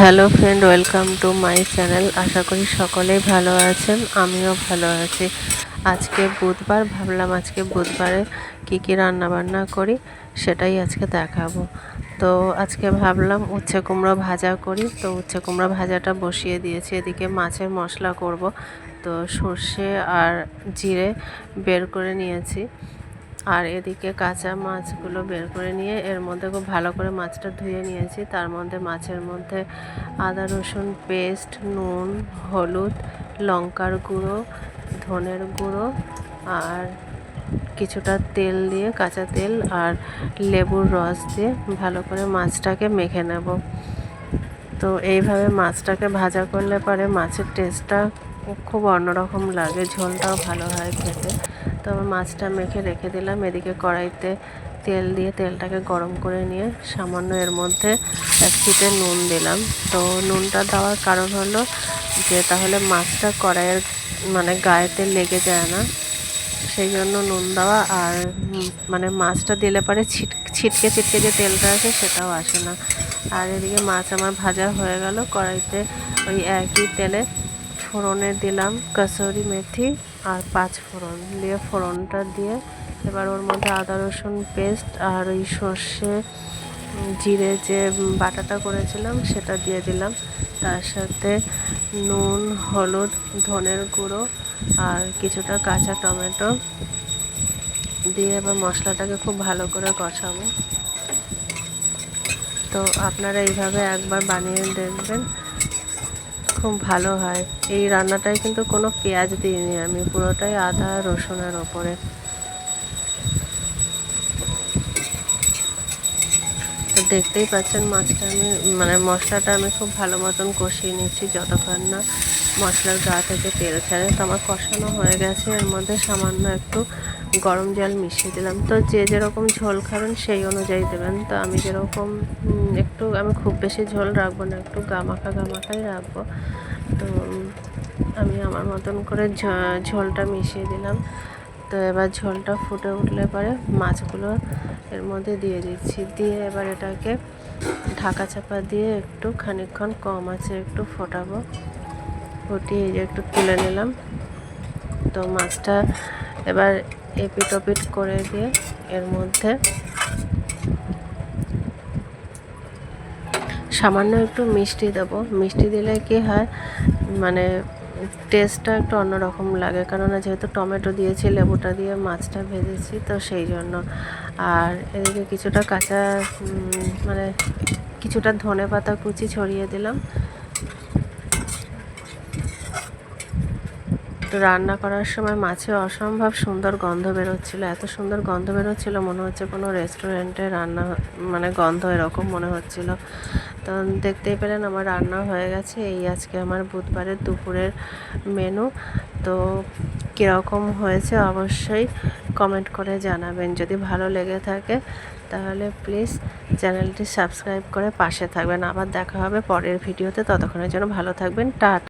Hello friend welcome to my channel আশা করি সকলেই ভালো আছেন, আমিও ভালো আছি। আজকে বুধবার, ভাবলাম আজকে বুধবারে কি কি রান্না বান্না করি, সেটাই আজকে দেখাবো। তো আজকে ভাবলাম উচ্ছে কুমড়ো ভাজা করি, তো উচ্ছে কুমড়ো ভাজাটা বসিয়ে দিয়েছি। এদিকে মাছের মশলা করব, তো সর্ষে আর জিরে বের করে নিয়েছি। আর এদিকে কাঁচা মাছগুলো বের করে নিয়ে এর মধ্যে খুব ভালো করে মাছটা ধুয়ে নিয়েছি। তার মধ্যে মাছের মধ্যে আদা, রসুন, পেস্ট, নুন, হলুদ, লঙ্কার গুঁড়ো, ধনের গুঁড়ো আর কিছুটা তেল দিয়ে কাঁচা তেল আর লেবুর রস দিয়ে ভালো করে মাছটাকে মেখে নেব। তো এইভাবে মাছটাকে ভাজা করলে পরে মাছের টেস্টটা খুব অন্যরকম লাগে, ঝোলটাও ভালো হয় খেতে। তো আমি মাছটা মেখে রেখে দিলাম। এদিকে কড়াইতে তেল দিয়ে তেলটাকে গরম করে নিয়ে সামান্য এর মধ্যে এক চিটে নুন দিলাম। তো নুনটা দেওয়ার কারণ হলো যে তাহলে মাছটা কড়াইয়ের মানে গায়েতে লেগে যায় না। সেই জন্য নুন দেওয়া আর মানে মাছটা দিলে পরে ছিট, ছিটকে ছিটকে যে তেলটা আছে সেটাও আসে না। আর এদিকে মাছ আমার ভাজা হয়ে গেল। কড়াইতে ওই একই তেলে ফোড়নে দিলাম কাসুরি মেথি আর পাঁচ ফোড়ন। দিয়ে ফোড়নটা দিয়ে এবার ওর মধ্যে আদা, রসুন পেস্ট আর ওই সর্ষে জিরে যে বাটাটা করেছিলাম সেটা দিয়ে দিলাম। তার সাথে নুন, হলুদ, ধনের গুঁড়ো আর কিছুটা কাঁচা টমেটো দিয়ে এবার মশলাটাকে খুব ভালো করে কষাবো। তো আপনারা এইভাবে একবার বানিয়ে দেখবেন। খুব ভালো হয়। এই রান্নাটায় কিন্তু কোনো পেঁয়াজ দিইনি আমি, পুরোটাই আদা রসুনের ওপরে। দেখতেই পাচ্ছেন মাছটা আমি মানে মশলাটা আমি খুব ভালো মতন কষিয়ে নিচ্ছি যতক্ষণ না মশলার গা থেকে তেল ছাড়ে। তো আমার কষানো হয়ে গেছে, এর মধ্যে সামান্য একটু গরম জল মিশিয়ে দিলাম। তো যে যেরকম ঝোল খাবেন সেই অনুযায়ী দেবেন। তো আমি যেরকম একটু, আমি খুব বেশি ঝোল রাখব না, একটু গামাখা গামাখাই রাখব। তো, আমি আমার মতন করে ঝোলটা মিশিয়ে দিলাম। তো এবার ঝোলটা ফুটে উঠলে পরে মাছগুলো এর মধ্যে দিয়ে দিচ্ছি। দিয়ে এবার এটাকে ঢাকা চাপা দিয়ে একটু খানিকক্ষণ কম আছে একটু ফোটাবো। ফুটিয়ে একটু তুলে নিলাম। তো মাছটা এবার এপিট ওপিট করে দিয়ে এর মধ্যে সামান্য একটু মিষ্টি দেবো। মিষ্টি দিলে কি হয় মানে টেস্টটা একটু অন্যরকম লাগে। কেননা যেহেতু টমেটো দিয়েছি, লেবুটা দিয়ে মাছটা ভেজেছি, তো সেই জন্য। আর এদিকে কিছুটা কাঁচা মানে কিছুটা ধনে পাতা কুচি ছড়িয়ে দিলাম। রান্না করার সময় মাছে অসম্ভব সুন্দর গন্ধ বেরোচ্ছিলো। এত সুন্দর গন্ধ বেরোচ্ছিলো, মনে হচ্ছে কোনো রেস্টুরেন্টে রান্না মানে গন্ধ এরকম মনে হচ্ছিল। তো দেখতেই পেলেন আমার রান্না হয়ে গেছে। এই আজকে আমার বুধবারের দুপুরের মেনু তো কীরকম হয়েছে অবশ্যই কমেন্ট করে জানাবেন। যদি ভালো লেগে থাকে, তাহলে প্লিজ চ্যানেলটি সাবস্ক্রাইব করে পাশে থাকবেন। আবার দেখা হবে পরের ভিডিওতে ততক্ষণের জন্য ভালো থাকবেন। টাটা